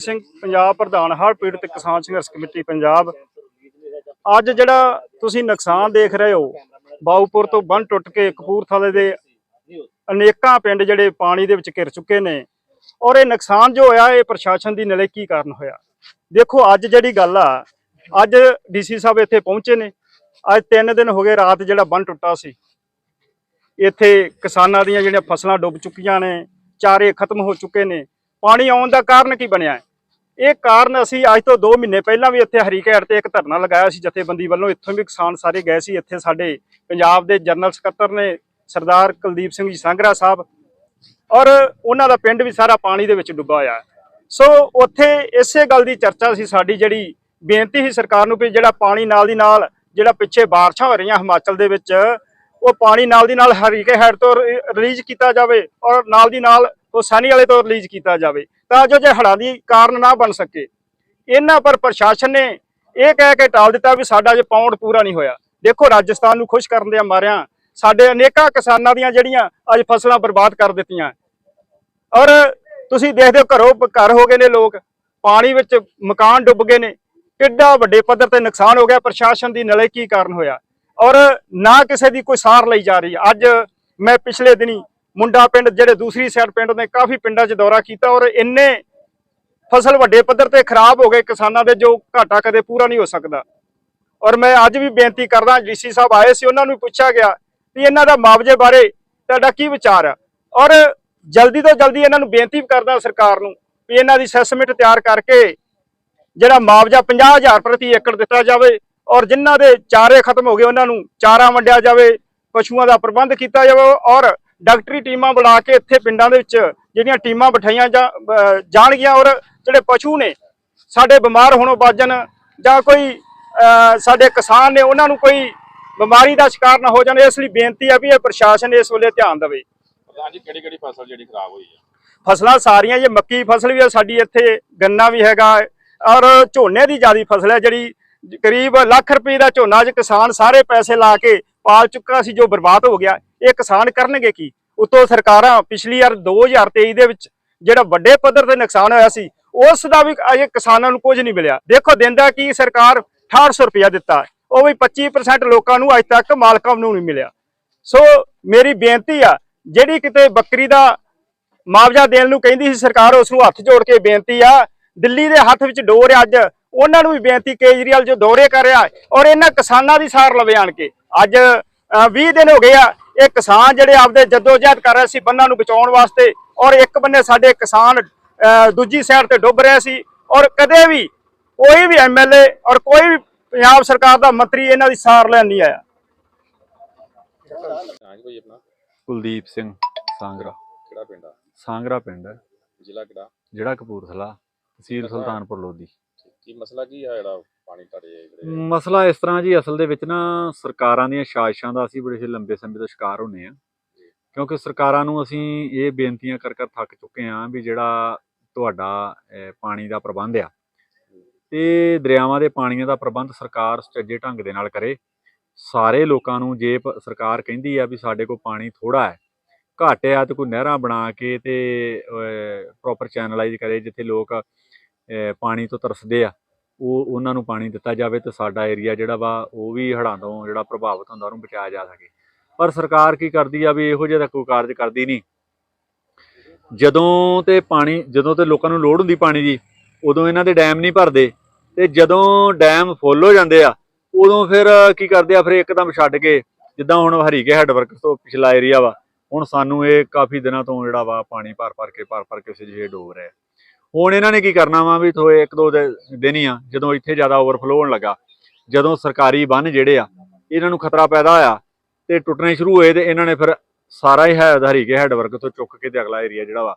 ਸਿੰਘ ਪੰਜਾਬ ਪ੍ਰਧਾਨ ਹੜ੍ਹ ਪੀੜਤ ਕਿਸਾਨ ਸੰਘਰਸ਼ ਕਮੇਟੀ ਪੰਜਾਬ। ਅੱਜ ਜਿਹੜਾ ਤੁਸੀਂ ਨੁਕਸਾਨ ਦੇਖ ਰਹੇ ਹੋ ਬਾਉਪੁਰ ਤੋਂ ਬੰਨ ਟੁੱਟ ਕੇ ਕਪੂਰਥਲੇ ਦੇ ਅਨੇਕਾਂ ਪਿੰਡ ਜਿਹੜੇ ਪਾਣੀ ਦੇ ਵਿੱਚ ਘਿਰ ਚੁੱਕੇ ਨੇ, ਔਰ ਇਹ ਨੁਕਸਾਨ ਜੋ ਹੋਇਆ, ਇਹ ਪ੍ਰਸ਼ਾਸਨ ਦੀ ਨਲੇਕੀ ਕਾਰਨ ਹੋਇਆ? ਦੇਖੋ, ਅੱਜ ਜਿਹੜੀ ਗੱਲ ਆ, ਅੱਜ ਡੀਸੀ ਸਾਹਿਬ ਇੱਥੇ ਪਹੁੰਚੇ ਨੇ। ਅੱਜ 3 ਦਿਨ ਹੋ ਗਏ ਰਾਤ ਜਿਹੜਾ ਬੰਨ ਟੁੱਟਾ ਸੀ। ਇੱਥੇ ਕਿਸਾਨਾਂ ਦੀਆਂ ਜਿਹੜੀਆਂ ਫਸਲਾਂ ਡੁੱਬ ਚੁੱਕੀਆਂ ਨੇ, ਚਾਰੇ ਖਤਮ ਹੋ ਚੁੱਕੇ ਨੇ। ਪਾਣੀ ਆਉਣ ਦਾ ਕਾਰਨ ਕੀ ਬਣਿਆ? ਹੈ? ਇਹ ਕਾਰਨ ਅਸੀਂ ਅੱਜ ਤੋਂ 2 ਮਹੀਨੇ ਪਹਿਲਾਂ ਵੀ ਇੱਥੇ ਹਰੀਕੇਟ ਤੇ ਇੱਕ ਧਰਨਾ ਲਗਾਇਆ ਸੀ, ਜਥੇਬੰਦੀ ਵੱਲੋਂ। ਇੱਥੋਂ ਵੀ ਕਿਸਾਨ ਸਾਰੇ ਗਏ ਸੀ, ਇੱਥੇ ਸਾਡੇ ਪੰਜਾਬ ਦੇ ਜਨਰਲ ਸਕੱਤਰ ਨੇ, ਸਰਦਾਰ ਕੁਲਦੀਪ ਸਿੰਘ ਜੀ ਸੰਗਰਾ ਸਾਹਿਬ। ਔਰ ਉਹਨਾਂ ਦਾ ਪਿੰਡ ਵੀ ਸਾਰਾ ਪਾਣੀ ਦੇ ਵਿੱਚ ਡੁੱਬਾ ਹੋਇਆ। ਸੋ ਉੱਥੇ ਇਸੇ ਗੱਲ ਦੀ ਚਰਚਾ ਸੀ ਸਾਡੀ, ਜਿਹੜੀ ਬੇਨਤੀ ਸੀ ਸਰਕਾਰ ਨੂੰ ਵੀ ਜਿਹੜਾ ਪਾਣੀ ਨਾਲ ਦੀ ਨਾਲ, ਜਿਹੜਾ ਪਿੱਛੇ ਬਾਰਿਸ਼ਾਂ ਹੋ ਰਹੀਆਂ ਹਿਮਾਚਲ ਦੇ ਵਿੱਚ, ਉਹ ਪਾਣੀ ਨਾਲ ਦੀ ਨਾਲ ਹਰੀਕੇ ਹੈਡ ਤੋਂ ਰਿਲੀਜ਼ ਕੀਤਾ ਜਾਵੇ ਔਰ ਨਾਲ ਦੀ ਨਾਲ ਉਹ ਸਾਨੀ ਵਾਲੇ ਤੋਂ ਰਿਲੀਜ਼ ਕੀਤਾ ਜਾਵੇ। ਤਾਂ ਜੋ ਜੇ ਹੜ੍ਹਾਂ ਦੀ ਕਾਰਨ ਨਾ ਬਣ ਸਕੇ। ਇਹਨਾਂ ਪਰ ਪ੍ਰਸ਼ਾਸਨ ਨੇ ਇਹ ਕਹਿ ਕੇ ਟਾਲ ਦਿੱਤਾ ਵੀ ਸਾਡਾ ਜੇ ਪਾਉਂਡ ਪੂਰਾ ਨਹੀਂ ਹੋਇਆ। ਦੇਖੋ, ਰਾਜਸਥਾਨ ਨੂੰ ਖੁਸ਼ ਕਰਨ ਦੇ ਮਾਰਿਆਂ, ਸਾਡੇ ਅਨੇਕਾਂ ਕਿਸਾਨਾਂ ਦੀਆਂ ਜਿਹੜੀਆਂ ਅੱਜ ਫਸਲਾਂ ਬਰਬਾਦ ਕਰ ਦਿੱਤੀਆਂ। ਔਰ ਤੁਸੀਂ ਦੇਖਦੇ ਹੋ ਘਰੋਂ ਘਰ ਹੋ ਗਏ ਨੇ ਲੋਕ, ਪਾਣੀ ਵਿੱਚ ਮਕਾਨ ਡੁੱਬ ਗਏ ਨੇ, ਕਿੱਡਾ ਵੱਡੇ ਪੱਧਰ ਤੇ ਨੁਕਸਾਨ ਹੋ ਗਿਆ, ਪ੍ਰਸ਼ਾਸਨ ਦੀ ਨਲੇ ਕੀ ਕਾਰਨ ਹੋਇਆ। ਔਰ ਨਾ ਕਿਸੇ ਦੀ ਕੋਈ ਸਾਰ ਲਈ ਜਾ ਰਹੀ। ਅੱਜ ਮੈਂ ਪਿਛਲੇ ਦਿਨੀ ਮੁੰਡਾ ਪਿੰਡ, ਜਿਹੜੇ ਦੂਸਰੀ ਸਾਈਡ ਪਿੰਡ ਨੇ, ਕਾਫੀ ਪਿੰਡਾਂ 'ਚ ਦੌਰਾ ਕੀਤਾ ਔਰ ਇੰਨੇ ਫਸਲ ਵੱਡੇ ਪੱਧਰ ਤੇ ਖਰਾਬ ਹੋ ਗਏ ਕਿਸਾਨਾਂ ਦੇ, ਜੋ ਘਾਟਾ ਕਦੇ ਪੂਰਾ ਨਹੀਂ ਹੋ ਸਕਦਾ। ਔਰ ਮੈਂ ਅੱਜ ਵੀ ਬੇਨਤੀ ਕਰਦਾ, ਡੀਸੀ ਸਾਹਿਬ ਆਏ ਸੀ, ਉਹਨਾਂ ਨੂੰ ਪੁੱਛਿਆ ਗਿਆ ਵੀ ਇਹਨਾਂ ਦਾ ਮੁਆਵਜ਼ੇ ਬਾਰੇ ਤੁਹਾਡਾ ਕੀ ਵਿਚਾਰ ਆ? ਔਰ ਜਲਦੀ ਤੋਂ ਜਲਦੀ ਇਹਨਾਂ ਨੂੰ ਬੇਨਤੀ ਕਰਦਾ ਸਰਕਾਰ ਨੂੰ ਵੀ ਇਹਨਾਂ ਦੀ ਅਸੈਸਮੈਂਟ ਤਿਆਰ ਕਰਕੇ ਜਿਹੜਾ ਮੁਆਵਜ਼ਾ 50000 ਪ੍ਰਤੀ ਏਕੜ ਦਿੱਤਾ ਜਾਵੇ ਔਰ ਜਿਨ੍ਹਾਂ ਦੇ ਚਾਰੇ ਖਤਮ ਹੋ ਗਏ, ਉਹਨਾਂ ਨੂੰ ਚਾਰਾ ਵੰਡਿਆ ਜਾਵੇ, ਪਸ਼ੂਆਂ ਦਾ ਪ੍ਰਬੰਧ ਕੀਤਾ ਜਾਵੇ ਔਰ ਡਾਕਟਰੀ ਟੀਮਾਂ ਬੁਲਾ ਕੇ ਇੱਥੇ ਪਿੰਡਾਂ ਦੇ ਵਿੱਚ ਜਿਹੜੀਆਂ ਟੀਮਾਂ ਬਿਠਾਈਆਂ ਜਾਣਗੀਆਂ ਔਰ ਜਿਹੜੇ ਪਸ਼ੂ ਨੇ ਸਾਡੇ ਬਿਮਾਰ ਹੋਣੋਂ ਬਚਣ ਜਾਂ ਕੋਈ ਸਾਡੇ ਕਿਸਾਨ ਨੇ ਉਹਨਾਂ ਨੂੰ ਕੋਈ ਬਿਮਾਰੀ ਦਾ ਸ਼ਿਕਾਰ ਨਾ ਹੋ ਜਾਣ ਇਸ ਲਈ ਬੇਨਤੀ ਹੈ ਵੀ ਇਹ ਪ੍ਰਸ਼ਾਸਨ ਇਸ ਵੇਲੇ ਧਿਆਨ ਦੇਵੇ। ਪ੍ਰਧਾਨ ਜੀ ਕਿਹੜੀ ਕਿਹੜੀ ਫਸਲ ਜਿਹੜੀ ਖਰਾਬ ਹੋਈ ਹੈ ਫਸਲਾਂ ਸਾਰੀਆਂ ਜੇ ਮੱਕੀ ਫਸਲ ਵੀ ਹੈ ਸਾਡੀ ਇੱਥੇ ਗੰਨਾ ਵੀ ਹੈਗਾ ਔਰ ਝੋਨੇ ਦੀ ਜਿਆਦੀ ਫਸਲ ਹੈ ਜਿਹੜੀ ਕਰੀਬ ਲੱਖ ਰੁਪਏ ਦਾ ਝੋਨਾ ਅੱਜ ਕਿਸਾਨ ਸਾਰੇ ਪੈਸੇ ਲਾ ਕੇ ਪਾਲ ਚੁੱਕਾ ਸੀ ਜੋ ਬਰਬਾਦ ਹੋ ਗਿਆ। ਇਹ ਕਿਸਾਨ ਕਰਨਗੇ ਕੀ? ਉਤੋਂ ਸਰਕਾਰਾਂ ਪਿਛਲੀ ਵਾਰ 2023 ਦੇ ਵਿੱਚ ਜਿਹੜਾ ਵੱਡੇ ਪੱਧਰ ਤੇ ਨੁਕਸਾਨ ਹੋਇਆ ਸੀ ਉਸ ਦਾ ਵੀ ਅਜੇ ਕਿਸਾਨਾਂ ਨੂੰ ਕੁਝ ਨਹੀਂ ਮਿਲਿਆ। ਦੇਖੋ ਦਿੰਦਾ ਕੀ ਸਰਕਾਰ 6800 ਰੁਪਇਆ ਦਿੱਤਾ। ਉਹ ਵੀ 25% ਲੋਕਾਂ ਨੂੰ ਅੱਜ ਤੱਕ ਮਾਲਕਾਂ ਨੂੰ ਨਹੀਂ ਮਿਲਿਆ। ਸੋ ਮੇਰੀ ਬੇਨਤੀ ਆ ਜਿਹੜੀ ਕਿਤੇ ਬੱਕਰੀ ਦਾ ਮੁਆਵਜ਼ਾ ਦੇਣ ਨੂੰ ਕਹਿੰਦੀ ਸੀ ਸਰਕਾਰ ਉਸ ਨੂੰ ਹੱਥ ਜੋੜ ਕੇ ਬੇਨਤੀ ਆ ਦਿੱਲੀ ਦੇ ਹੱਥ ਵਿੱਚ ਡੋਰ ਅੱਜ। ਉਹਨਾਂ ਨੂੰ ਵੀ ਬੇਨਤੀ ਕੇਜਰੀਵਾਲ ਜੋ ਦੌਰੇ ਕਰ ਰਿਹਾ ਔਰ ਇਹਨਾਂ ਕਿਸਾਨਾਂ ਦੀ ਸਾਰ ਲਵੇ ਆਣ ਕੇ। ਅੱਜ ਅ, 20 ਦਿਨ ਹੋ ਗਏ ਆ ਇਹ ਕਿਸਾਨ ਜਿਹੜੇ ਆਪਦੇ ਜਦੋਜਹਿਦ ਕਰ ਰਹੇ ਸੀ ਬੰਨਾਂ ਨੂੰ ਬਚਾਉਣ ਵਾਸਤੇ ਔਰ ਇੱਕ ਬੰਨੇ ਸਾਡੇ ਕਿਸਾਨ ਦੂਜੀ ਸਾਈਡ ਤੇ ਡੁੱਬ ਰਹੇ ਸੀ ਔਰ ਕਦੇ ਵੀ ਕੋਈ ਵੀ ਐਮਐਲਏ ਔਰ ਕੋਈ ਵੀ ਪੰਜਾਬ ਸਰਕਾਰ ਦਾ ਮੰਤਰੀ ਇਹਨਾਂ ਦੀ ਸਾਰ ਲੈਣ ਨਹੀਂ ਆਇਆ। ਕੁਲਦੀਪ ਸਿੰਘ ਸਾਂਗਰਾ। ਕਿਹੜਾ ਪਿੰਡ ਆ? ਸਾਂਗਰਾ ਪਿੰਡ ਹੈ। ਜ਼ਿਲ੍ਹਾ ਕਿਹੜਾ? ਜਿਹੜਾ ਕਪੂਰਥਲਾ ਤਹਿਸੀਲ ਸੁਲਤਾਨਪੁਰ ਲੋਧੀ। ਕੀ ਮਸਲਾ ਕੀ ਆ ਜਿਹੜਾ ਪਾਣੀ ਤੁਹਾਡੇ ਜਿਹੜੇ ਮਸਲਾ ਇਸ ਤਰ੍ਹਾਂ ਜੀ ਅਸਲ ਦੇ ਵਿੱਚ ਨਾ ਸਰਕਾਰਾਂ ਦੀਆਂ ਸਾਜ਼ਿਸ਼ਾਂ ਦਾ ਅਸੀਂ ਬੜੇ ਲੰਬੇ ਸਮੇਂ ਤੋਂ ਸ਼ਿਕਾਰ ਹੁੰਨੇ ਆ ਕਿਉਂਕਿ ਸਰਕਾਰਾਂ ਨੂੰ ਅਸੀਂ ਇਹ ਬੇਨਤੀਆਂ ਕਰ ਕਰ ਥੱਕ ਚੁੱਕੇ ਆ ਵੀ ਜਿਹੜਾ ਤੁਹਾਡਾ ਪਾਣੀ ਦਾ ਪ੍ਰਬੰਧ ਆ ਤੇ ਦਰਿਆਵਾਂ ਦੇ ਪਾਣੀਆਂ ਦਾ ਪ੍ਰਬੰਧ ਸਰਕਾਰ ਸੁਚੱਜੇ ਢੰਗ ਦੇ ਨਾਲ ਕਰੇ। ਸਾਰੇ ਲੋਕਾਂ ਨੂੰ ਜੇ ਸਰਕਾਰ ਕਹਿੰਦੀ ਆ ਵੀ ਸਾਡੇ ਕੋਲ ਪਾਣੀ ਥੋੜਾ ਹੈ ਘੱਟ ਆ ਤੇ ਕੋਈ ਨਹਿਰਾਂ ਬਣਾ ਕੇ ਤੇ ਪ੍ਰੋਪਰ ਚੈਨਲਾਈਜ਼ ਕਰੇ ਜਿੱਥੇ ਲੋਕ ਪਾਣੀ ਤੋਂ ਤਰਸਦੇ ਆ। ਉਹ ਉਹਨਾਂ ਨੂੰ ਪਾਣੀ ਦਿੱਤਾ ਜਾਵੇ ਤੇ ਸਾਡਾ ਏਰੀਆ ਜਿਹੜਾ ਵਾ ਉਹ ਵੀ ਹੜ੍ਹਾਂ ਤੋਂ ਜਿਹੜਾ ਪ੍ਰਭਾਵਿਤ ਹੁੰਦਾ ਉਹਨੂੰ ਬਚਾਇਆ ਜਾ ਸਕੇ। ਪਰ ਸਰਕਾਰ ਕੀ ਕਰਦੀ ਆ ਵੀ ਇਹੋ ਜਿਹਾ ਤਾਂ ਕੋਈ ਕਾਰਜ ਕਰਦੀ ਨਹੀਂ। ਜਦੋਂ ਤੇ ਪਾਣੀ, ਜਦੋਂ ਤੇ ਲੋਕਾਂ ਨੂੰ ਲੋੜ ਹੁੰਦੀ ਪਾਣੀ ਦੀ, ਉਦੋਂ ਇਹਨਾਂ ਦੇ ਡੈਮ ਨਹੀਂ ਭਰਦੇ। ਤੇ ਜਦੋਂ ਡੈਮ ਫੁੱਲ ਹੋ ਜਾਂਦੇ ਆ, ਉਦੋਂ ਫਿਰ ਕੀ ਕਰਦੇ ਆ, ਫਿਰ ਇੱਕਦਮ ਛੱਡ ਕੇ, ਜਿੱਦਾਂ ਹੁਣ ਹਰੀਕੇ ਹੈਡਵਰਕ ਤੋਂ ਪਿਛਲਾ ਏਰੀਆ ਵਾ, ਹੁਣ ਸਾਨੂੰ ਇਹ ਕਾਫੀ ਦਿਨਾਂ ਤੋਂ ਜਿਹੜਾ ਵਾ ਪਾਣੀ ਭਰ ਭਰ ਕੇ ਭਰ ਭਰ ਕੇ ਉਸੇ ਜਿਹੇ ਡੋਬ ਰਿਹਾ। ਹੁਣ ਇਹਨਾਂ ਨੇ ਕੀ ਕਰਨਾ ਵਾ ਵੀ ਥੋੜੇ ਇੱਕ ਦੋ ਦਿਨ ਹੀ ਆ ਜਦੋਂ ਇੱਥੇ ਜ਼ਿਆਦਾ ਓਵਰਫਲੋ ਹੋਣ ਲੱਗਾ ਜਦੋਂ ਸਰਕਾਰੀ ਬੰਨ ਜਿਹੜੇ ਆ ਇਹਨਾਂ ਨੂੰ ਖਤਰਾ ਪੈਦਾ ਹੋਇਆ ਤੇ ਟੁੱਟਣੇ ਸ਼ੁਰੂ ਹੋਏ ਤੇ ਇਹਨਾਂ ਨੇ ਫਿਰ ਸਾਰਾ ਹੀ ਹੈ ਹਰੀਕੇ ਹੈਡਵਰਕ ਤੋਂ ਚੁੱਕ ਕੇ ਤੇ ਅਗਲਾ ਏਰੀਆ ਜਿਹੜਾ ਵਾ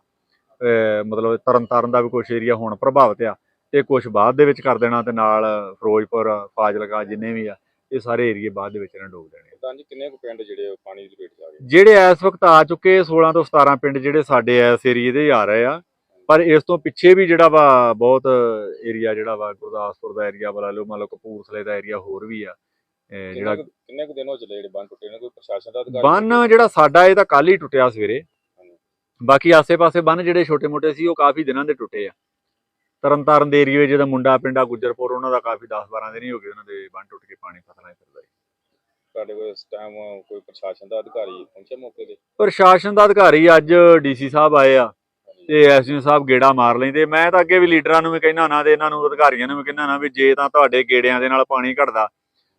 ਮਤਲਬ ਤਰਨ ਤਾਰਨ ਦਾ ਵੀ ਕੁਝ ਏਰੀਆ ਹੁਣ ਪ੍ਰਭਾਵਿਤ ਆ ਤੇ ਕੁਝ ਬਾਅਦ ਦੇ ਵਿੱਚ ਕਰ ਦੇਣਾ ਤੇ ਨਾਲ ਫਿਰੋਜ਼ਪੁਰ ਫਾਜ਼ਿਲਕਾ ਜਿੰਨੇ ਵੀ ਆ ਇਹ ਸਾਰੇ ਏਰੀਏ ਬਾਅਦ ਦੇ ਵਿੱਚ ਇਹਨਾਂ ਡੋਬ ਦੇਣੇ ਪ੍ਰਧਾਨ ਜੀ ਕਿੰਨੇ ਕੁ ਪਿੰਡ ਜਿਹੜੇ ਪਾਣੀ ਦੀ ਲਪੇਟ ਚ ਆ ਗਏ। ਜਿਹੜੇ ਇਸ ਵਕਤ ਆ ਚੁੱਕੇ 16 ਤੋਂ 17 ਪਿੰਡ ਜਿਹੜੇ ਸਾਡੇ ਇਸ ਏਰੀਏ ਦੇ ਆ ਰਹੇ ਆ ਪਰ ਇਸ ਤੋਂ ਪਿੱਛੇ ਵੀ ਜਿਹੜਾ ਵਾ ਬਹੁਤ ਏਰੀਆ ਜਿਹੜਾ ਵਾ ਗੁਰਦਾਸਪੁਰ ਦਾ ਏਰੀਆ ਬਲਾ ਲਓ ਮੰਨ ਲਓ ਕਪੂਰਥਲੇ ਦਾ ਏਰੀਆ ਹੋਰ ਵੀ ਆ ਜਿਹੜਾ ਕਿੰਨੇ ਕੁ ਦਿਨ ਹੋ ਚੱਲੇ ਜਿਹੜੇ ਬੰਨ ਟੁੱਟੇ ਨੇ? ਕੋਈ ਪ੍ਰਸ਼ਾਸਨ ਦਾ ਅਧਿਕਾਰੀ ਬੰਨ ਜਿਹੜਾ ਸਾਡਾ ਇਹ ਤਾਂ ਕੱਲ ਹੀ ਟੁੱਟਿਆ ਸਵੇਰੇ। ਬਾਕੀ ਆਸੇ-ਪਾਸੇ ਬੰਨ ਜਿਹੜੇ ਛੋਟੇ-ਮੋਟੇ ਸੀ ਉਹ ਕਾਫੀ ਦਿਨਾਂ ਦੇ ਟੁੱਟੇ ਆ। ਤਰਨਤਾਰਨ ਦੇ ਏਰੀਏ ਜਿਹਦਾ ਮੁੰਡਾ ਪਿੰਡਾ ਗੁੱਜਰਪੁਰ ਉਹਨਾਂ ਦਾ ਕਾਫੀ 10 12 ਦਿਨ ਹੀ ਹੋ ਗਏ ਉਹਨਾਂ ਦੇ ਬੰਨ ਟੁੱਟ ਕੇ ਪਾਣੀ ਫਸਲਾਂ ਫਿਰਦਾ ਜੀ ਤੁਹਾਡੇ ਕੋਲ ਇਸ ਟਾਈਮ ਕੋਈ ਪ੍ਰਸ਼ਾਸਨ ਦਾ ਅਧਿਕਾਰੀ ਪਹੁੰਚਿਆ ਮੌਕੇ ਤੇ? ਪ੍ਰਸ਼ਾਸਨ ਦਾ ਅਧਿਕਾਰੀ ਅੱਜ ਡੀਸੀ ਸਾਹਿਬ ਆਏ ਆ। ਤੇ ਐਸਡੀਓ ਸਾਹਿਬ ਗੇੜਾ ਮਾਰ ਲੈਂਦੇ। ਮੈਂ ਤਾਂ ਅੱਗੇ ਵੀ ਲੀਡਰਾਂ ਨੂੰ ਵੀ ਕਹਿਣਾ ਨਾ ਤੇ ਇਹਨਾਂ ਨੂੰ, ਅਧਿਕਾਰੀਆਂ ਨੂੰ ਵੀ ਕਹਿਣਾ ਨਾ ਵੀ ਜੇ ਤਾਂ ਤੁਹਾਡੇ ਗੇੜਿਆਂ ਦੇ ਨਾਲ ਪਾਣੀ ਘਟਦਾ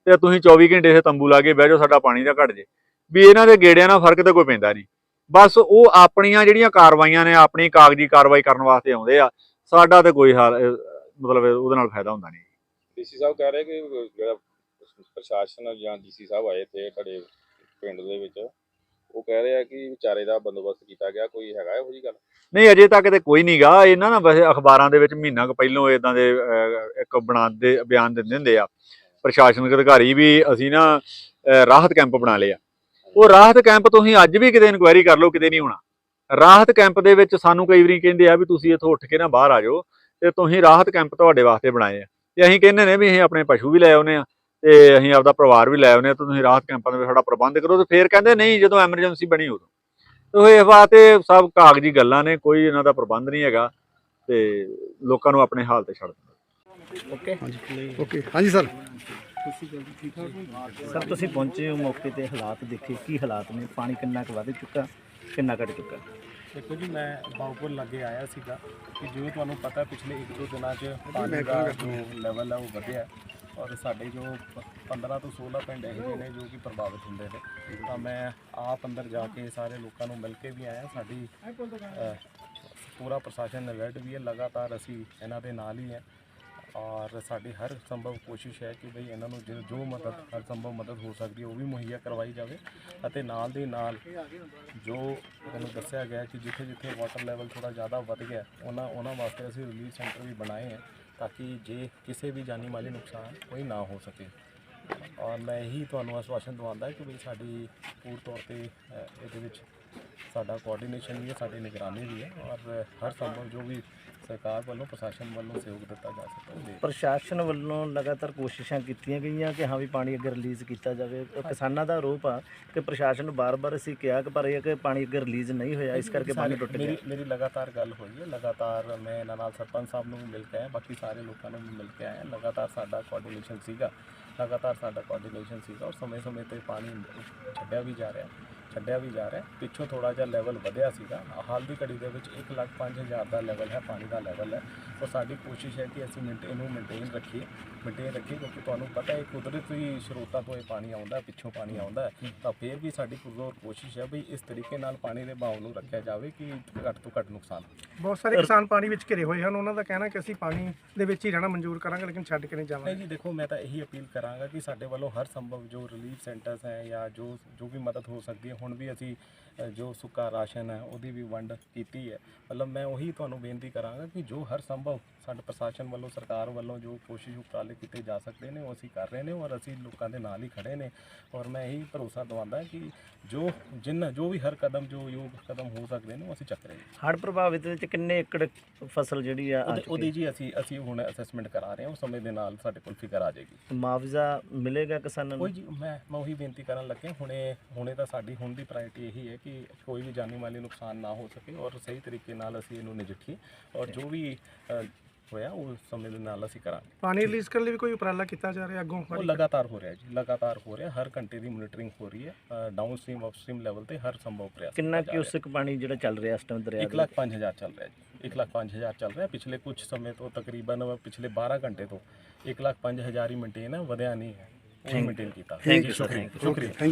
ਤੇ ਤੁਸੀਂ 24 ਘੰਟੇ ਇੱਥੇ ਤੰਬੂ ਲਾ ਕੇ ਬਹਿ ਜਾਓ, ਸਾਡਾ ਪਾਣੀ ਦਾ ਘਟ ਜੇ। ਵੀ ਇਹਨਾਂ ਦੇ ਗੇੜਿਆਂ ਨਾਲ ਫ਼ਰਕ ਤਾਂ ਕੋਈ ਪੈਂਦਾ ਨਹੀਂ। ਬਸ ਉਹ ਆਪਣੀਆਂ ਜਿਹੜੀਆਂ ਕਾਰਵਾਈਆਂ ਨੇ, ਆਪਣੀ ਕਾਗਜ਼ੀ ਕਾਰਵਾਈ ਕਰਨ ਵਾਸਤੇ ਆਉਂਦੇ ਆ, ਸਾਡਾ ਤੇ ਕੋਈ ਹਾਲ ਮਤਲਬ ਉਹਦੇ ਨਾਲ ਫਾਇਦਾ ਹੁੰਦਾ ਨਹੀਂ। ਡੀਸੀ ਸਾਹਿਬ ਕਹਿ ਰਹੇ ਕਿ ਪ੍ਰਸ਼ਾਸਨ ਜਾਂ ਡੀਸੀ ਸਾਹਿਬ ਆਏ ਤੇ ਤੁਹਾਡੇ ਪਿੰਡ ਦੇ ਵਿੱਚ। ਉਹ ਕਹਿ ਰਹੇ ਆ ਕਿ ਵਿਚਾਰੇ ਦਾ ਬੰਦੋਬਸਤ ਕੀਤਾ ਗਿਆ ਕੋਈ ਹੈਗਾ ਇਹੋ ਜੀ ਗੱਲ? ਨਹੀਂ ਅਜੇ ਤੱਕ ਤੇ ਕੋਈ ਨਹੀਂਗਾ ਇਹਨਾਂ ਨਾ ਵੈਸੇ ਅਖਬਾਰਾਂ ਦੇ ਵਿੱਚ ਮਹੀਨਾ ਕੁ ਪਹਿਲੋਂ ਇਦਾਂ ਦੇ ਅਹ, ਇੱਕ ਬਣਾਉਂਦੇ ਬਿਆਨ ਦਿੰਦੇ ਹੁੰਦੇ ਆ। ਪ੍ਰਸ਼ਾਸਨਿਕ ਅਧਿਕਾਰੀ ਵੀ ਅਸੀਂ ਨਾ ਅਹ, ਰਾਹਤ ਕੈਂਪ ਬਣਾ ਲਏ ਆ। ਉਹ ਰਾਹਤ ਕੈਂਪ ਤੁਸੀਂ ਅੱਜ ਵੀ ਕਿਤੇ ਇਨਕੁਆਇਰੀ ਕਰ ਲਓ ਕਿਤੇ ਨਹੀਂ ਹੋਣਾ। ਰਾਹਤ ਕੈਂਪ ਦੇ ਵਿੱਚ ਸਾਨੂੰ ਕਈ ਵਾਰੀ ਕਹਿੰਦੇ ਆ ਵੀ ਤੁਸੀਂ ਇੱਥੋਂ ਉੱਠ ਕੇ ਨਾ ਬਾਹਰ ਆ ਜਾਓ ਤੇ ਤੁਸੀਂ ਰਾਹਤ ਕੈਂਪ ਤੁਹਾਡੇ ਵਾਸਤੇ ਬਣਾਏ ਆ। ਤੇ ਅਸੀਂ ਕਹਿੰਦੇ ਨੇ ਵੀ ਅਸੀਂ ਆਪਣੇ ਪਸ਼ੂ ਵੀ ਲੈ ਆਉਨੇ ਆ। ਤੇ ਅਸੀਂ ਆਪਦਾ ਪਰਿਵਾਰ ਵੀ ਲੈ ਆਉਨੇ ਆ ਤੇ ਤੁਸੀਂ ਰਾਹਤ ਕੈਂਪਾਂ ਦੇ ਵਿੱਚ ਸਾਡਾ ਪ੍ਰਬੰਧ ਕਰੋ ਤੇ ਫੇਰ ਕਹਿੰਦੇ ਨਹੀਂ ਜਦੋਂ ਐਮਰਜੈਂਸੀ ਬਣੀ ਉਦੋਂ। ਤੇ ਇਹ ਬਾਤ ਇਹ ਸਭ ਕਾਗਜ਼ੀ ਗੱਲਾਂ ਨੇ ਕੋਈ ਇਹਨਾਂ ਦਾ ਪ੍ਰਬੰਧ ਨਹੀਂ ਹੈਗਾ ਤੇ ਲੋਕਾਂ ਨੂੰ ਆਪਣੇ ਹਾਲ ਤੇ ਛੱਡ ਦਿੰਦੇ ਓਕੇ? ਹਾਂਜੀ ਸਰ। ਸਰ ਤੁਸੀਂ ਪਹੁੰਚੇ ਹੋ ਮੌਕੇ ਤੇ ਹਾਲਾਤ ਦੇਖੇ ਕੀ ਹਾਲਾਤ ਨੇ? ਪਾਣੀ ਕਿੰਨਾ ਕੁ ਵੱਧ ਚੁੱਕਾ ਕਿੰਨਾ ਘਟ ਚੁੱਕਾ? ਦੇਖੋ ਜੀ ਮੈਂ ਬਾਉਪੁਰ ਲੱਗੇ ਆਇਆ ਸੀਗਾ ਕਿ ਜਿਵੇਂ ਤੁਹਾਨੂੰ ਪਤਾ ਪਿਛਲੇ 1-2 ਦਿਨਾਂ 'ਚ ਪਾਣੀ ਦਾ ਜੋ ਲੈਵਲ ਹੈ ਉਹ ਵਧਿਆ। ਔਰ ਸਾਡੇ ਜੋ ਪ- 15 ਤੋਂ 16 ਪਿੰਡ ਇਹੋ ਜਿਹੇ ਨੇ ਜੋ ਕਿ ਪ੍ਰਭਾਵਿਤ ਹੁੰਦੇ ਨੇ। ਤਾਂ ਮੈਂ ਆਪ ਅੰਦਰ ਜਾ ਕੇ ਸਾਰੇ ਲੋਕਾਂ ਨੂੰ ਮਿਲ ਕੇ ਵੀ ਆਇਆ। ਸਾਡੀ ਪੂਰਾ ਪ੍ਰਸ਼ਾਸਨ ਅਲਰਟ ਵੀ ਹੈ। ਲਗਾਤਾਰ ਅਸੀਂ ਇਹਨਾਂ ਦੇ ਨਾਲ ਹੀ ਹੈ। ਔਰ ਸਾਡੀ ਹਰ ਸੰਭਵ ਕੋਸ਼ਿਸ਼ ਹੈ ਕਿ ਬਈ ਇਹਨਾਂ ਨੂੰ ਜੋ ਜੋ ਮਦਦ, ਹਰ ਸੰਭਵ ਮਦਦ ਹੋ ਸਕਦੀ ਹੈ, ਉਹ ਵੀ ਮੁਹੱਈਆ ਕਰਵਾਈ ਜਾਵੇ। ਅਤੇ ਨਾਲ ਦੇ ਨਾਲ ਜੋ ਮੈਨੂੰ ਦੱਸਿਆ ਗਿਆ ਕਿ ਜਿੱਥੇ ਜਿੱਥੇ ਵਾਟਰ ਲੈਵਲ ਥੋੜਾ ਜ਼ਿਆਦਾ ਵੱਧ ਗਿਆ ਉਹਨਾਂ ਉਹਨਾਂ ਵਾਸਤੇ ਅਸੀਂ ਰਿਲੀਫ ਸੈਂਟਰ ਵੀ ਬਣਾਏ ਹੈ। ਤਾਂ ਕਿ ਜੇ ਕਿਸੇ ਵੀ ਜਾਨੀ ਮਾਲੀ ਨੁਕਸਾਨ ਕੋਈ ਨਾ ਹੋ ਸਕੇ ਔਰ ਮੈਂ ਇਹੀ ਤੁਹਾਨੂੰ ਆਸ਼ਵਾਸਨ ਦਵਾਉਂਦਾ ਕਿ ਵੀ ਸਾਡੀ ਪੂਰ ਤੌਰ ਤੇ ਇਹਦੇ ਵਿੱਚ ਸਾਡਾ ਕੋਆਰਡੀਨੇਸ਼ਨ ਵੀ ਹੈ ਸਾਡੀ ਨਿਗਰਾਨੀ ਵੀ ਹੈ ਔਰ ਹਰ ਸੰਭਵ ਜੋ ਵੀ ਸਰਕਾਰ ਵੱਲੋਂ ਪ੍ਰਸ਼ਾਸਨ ਵੱਲੋਂ ਸਹਿਯੋਗ ਦਿੱਤਾ ਜਾ ਸਕਦਾ ਪ੍ਰਸ਼ਾਸਨ ਵੱਲੋਂ ਲਗਾਤਾਰ ਕੋਸ਼ਿਸ਼ਾਂ ਕੀਤੀਆਂ ਗਈਆਂ ਕਿ ਹਾਂ ਵੀ ਪਾਣੀ ਅੱਗੇ ਰਿਲੀਜ਼ ਕੀਤਾ ਜਾਵੇ। ਕਿਸਾਨਾਂ ਦਾ ਆਰੋਪ ਆ ਕਿ ਪ੍ਰਸ਼ਾਸਨ ਨੂੰ ਬਾਰ-ਬਾਰ ਅਸੀਂ ਕਿਹਾ ਕਿ ਪਰ ਇਹ ਕਿ ਪਾਣੀ ਅੱਗੇ ਰਿਲੀਜ਼ ਨਹੀਂ ਹੋਇਆ ਇਸ ਕਰਕੇ ਪਾਣੀ ਟੁੱਟ ਗਿਆ। ਮੇਰੀ ਮੇਰੀ ਲਗਾਤਾਰ ਗੱਲ ਹੋਈ ਹੈ ਲਗਾਤਾਰ ਮੈਂ ਇਹਨਾਂ ਨਾਲ ਸਰਪੰਚ ਸਾਹਿਬ ਨੂੰ ਵੀ ਮਿਲ ਕੇ ਆਇਆ ਬਾਕੀ ਸਾਰੇ ਲੋਕਾਂ ਨੂੰ ਵੀ ਮਿਲ ਕੇ ਆਇਆ। ਲਗਾਤਾਰ ਸਾਡਾ ਕੋਆਰਡੀਨੇਸ਼ਨ ਸੀਗਾ। ਲਗਾਤਾਰ ਸਾਡਾ ਕੋਆਰਡੀਨੇਸ਼ਨ ਸੀਗਾ ਔਰ ਸਮੇਂ-ਸਮੇਂ ਤੇ ਪਾਣੀ ਛੱਡਿਆ ਵੀ ਜਾ ਰਿਹਾ। ਛੱਡਿਆ ਵੀ ਜਾ ਰਿਹਾ ਪਿੱਛੋਂ ਥੋੜਾ ਜਿਹਾ ਲੈਵਲ ਵਧਿਆ ਸੀਗਾ। ਹਾਲ ਦੀ ਘੜੀ ਦੇ ਵਿੱਚ 1 ਲੱਖ 5000 ਦਾ ਲੈਵਲ ਹੈ ਪਾਣੀ ਦਾ ਲੈਵਲ ਹੈ। ਔਰ ਸਾਡੀ ਕੋਸ਼ਿਸ਼ ਹੈ ਕਿ ਅਸੀਂ ਮੇਨਟੇਨ ਇਹਨੂੰ ਮੇਨਟੇਨ ਰੱਖੀਏ ਮੇਨਟੇਨ ਰੱਖੀਏ ਕਿਉਂਕਿ ਤੁਹਾਨੂੰ ਪਤਾ ਹੈ ਕੁਦਰਤੀ ਸਰੋਤਾਂ ਤੋਂ ਇਹ ਪਾਣੀ ਆਉਂਦਾ ਪਿੱਛੋਂ ਪਾਣੀ ਆਉਂਦਾ। ਤਾਂ ਫਿਰ ਵੀ ਸਾਡੀ ਪੁਰਜ਼ੋਰ ਕੋਸ਼ਿਸ਼ ਹੈ ਵੀ ਇਸ ਤਰੀਕੇ ਨਾਲ ਪਾਣੀ ਦੇ ਬਹਾਅ ਨੂੰ ਰੱਖਿਆ ਜਾਵੇ ਕਿ ਘੱਟ ਤੋਂ ਘੱਟ ਨੁਕਸਾਨ ਬਹੁਤ ਸਾਰੇ ਕਿਸਾਨ ਪਾਣੀ ਵਿੱਚ ਘਿਰੇ ਹੋਏ ਹਨ। ਉਹਨਾਂ ਦਾ ਕਹਿਣਾ ਕਿ ਅਸੀਂ ਪਾਣੀ ਦੇ ਵਿੱਚ ਹੀ ਰਹਿਣਾ ਮਨਜ਼ੂਰ ਕਰਾਂਗੇ ਲੇਕਿਨ ਛੱਡ ਕੇ ਨਹੀਂ ਨਹੀਂ ਜਾਵਾਂਗੇ ਜੀ ਦੇਖੋ ਮੈਂ ਤਾਂ ਇਹੀ ਅਪੀਲ ਕਰਾਂਗਾ ਕਿ ਸਾਡੇ ਵੱਲੋਂ ਹਰ ਸੰਭਵ ਜੋ ਰਿਲੀਫ ਸੈਂਟਰਸ ਹੈ ਜਾਂ ਜੋ ਜੋ ਵੀ ਮਦਦ ਹੋ ਸਕਦੀ ਹੈ ਹੁਣ ਵੀ ਅਸੀਂ ਜੋ ਸੁੱਕਾ ਰਾਸ਼ਨ ਹੈ, ਉਹਦੀ ਵੀ ਵੰਡ ਕੀਤੀ ਹੈ। ਮਤਲਬ ਮੈਂ ਉਹੀ ਤੁਹਾਨੂੰ ਬੇਨਤੀ ਕਰਾਂਗਾ ਕਿ ਜੋ ਹਰ ਸੰਭਵ ਸਾਡੇ ਪ੍ਰਸ਼ਾਸਨ ਵੱਲੋਂ ਸਰਕਾਰ ਵੱਲੋਂ ਜੋ ਕੋਸ਼ਿਸ਼ ਉਪਰਾਲੇ ਕੀਤੇ ਜਾ ਸਕਦੇ ਨੇ ਉਹ ਅਸੀਂ ਕਰ ਰਹੇ ਨੇ ਔਰ ਅਸੀਂ ਲੋਕਾਂ ਦੇ ਨਾਲ ਹੀ ਖੜੇ ਨੇ। ਔਰ ਮੈਂ ਇਹੀ ਭਰੋਸਾ ਦਵਾਉਂਦਾ ਕਿ ਜੋ ਜਿੰਨਾ ਜੋ ਵੀ ਹਰ ਕਦਮ ਜੋ ਯੋਗ ਕਦਮ ਹੋ ਸਕਦੇ ਨੇ ਉਹ ਅਸੀਂ ਚੱਕ ਰਹੇ ਹਾਂ। ਹੜ੍ਹ ਪ੍ਰਭਾਵਿਤ ਵਿੱਚ ਕਿੰਨੇ ਏਕੜ ਫਸਲ ਜਿਹੜੀ ਆ ਉਹਦੇ- ਜੀ ਅਸੀਂ ਅਸੀਂ ਹੁਣ ਅਸੈਸਮੈਂਟ ਕਰਾ ਰਹੇ ਹਾਂ ਉਸ ਸਮੇਂ ਦੇ ਨਾਲ ਸਾਡੇ ਕੋਲ ਫਿਗਰ ਆ ਜਾਏਗੀ। ਮੁਆਵਜ਼ਾ ਮਿਲੇਗਾ ਕਿਸਾਨਾਂ ਕੋਈ ਨੂੰ ਜੀ ਮੈਂ ਮੈਂ ਉਹੀ ਬੇਨਤੀ ਕਰਨ ਲੱਗਿਆ ਹੁਣੇ ਹੁਣੇ ਤਾਂ ਸਾਡੀ ਹੁਣ ਦੀ ਪ੍ਰਾਇੋਰਟੀ ਇਹੀ ਹੈ ਕਿ ਕੋਈ ਵੀ ਜਾਨੀ ਮਾਲੀ ਨੁਕਸਾਨ ਨਾ ਹੋ ਸਕੇ ਔਰ ਸਹੀ ਤਰੀਕੇ ਨਾਲ ਅਸੀਂ ਇਹਨੂੰ ਨਜਿੱਠੀਏ। ਔਰ ਜੋ ਵੀ ਅ, ਹੋਇਆ ਉਹ ਸਮੇਂ ਦੇ ਨਾਲ ਅਸੀਂ ਕਰਾਂਗੇ। ਪਾਣੀ ਰਿਲੀਜ਼ ਕਰਨ ਲਈ ਵੀ ਕੋਈ ਉਪਰਾਲਾ ਕੀਤਾ ਜਾ ਰਿਹਾ ਅੱਗੋਂ ਉਹ ਲਗਾਤਾਰ ਹੋ ਰਿਹਾ ਜੀ ਲਗਾਤਾਰ ਹੋ ਰਿਹਾ। ਹਰ ਘੰਟੇ ਦੀ ਮੋਨੀਟਰਿੰਗ ਹੋ ਰਹੀ ਹੈ down stream up stream level ਤੇ ਹਰ ਸੰਭਵ ਪ੍ਰਯਾਸ ਕਿੰਨਾ। ਕਿਊਸਕ ਪਾਣੀ ਜਿਹੜਾ ਚੱਲ ਰਿਹਾ ਇਸ ਟਾਈਮ ਦਰਿਆ ਦੇ ਚੱਲ ਰਿਹਾ ਜੀ ਇੱਕ ਲੱਖ ਪੰਜ ਹਜ਼ਾਰ ਚੱਲ ਰਿਹਾ। ਪਿਛਲੇ ਕੁਝ ਸਮੇਂ ਤੋਂ ਤਕਰੀਬਨ ਪਿਛਲੇ 12 ਘੰਟੇ ਤੋਂ ਇੱਕ ਲੱਖ ਪੰਜ ਹਜ਼ਾਰ ਹੀ ਮੇਨਟੇਨ ਹੈ ਵਧਿਆ ਨਹੀਂ ਹੈ। ਉਹ ਮੇਨਟੇਨ ਕੀਤਾ. Thank you. ਸ਼ੁਕਰੀਆ। Thank you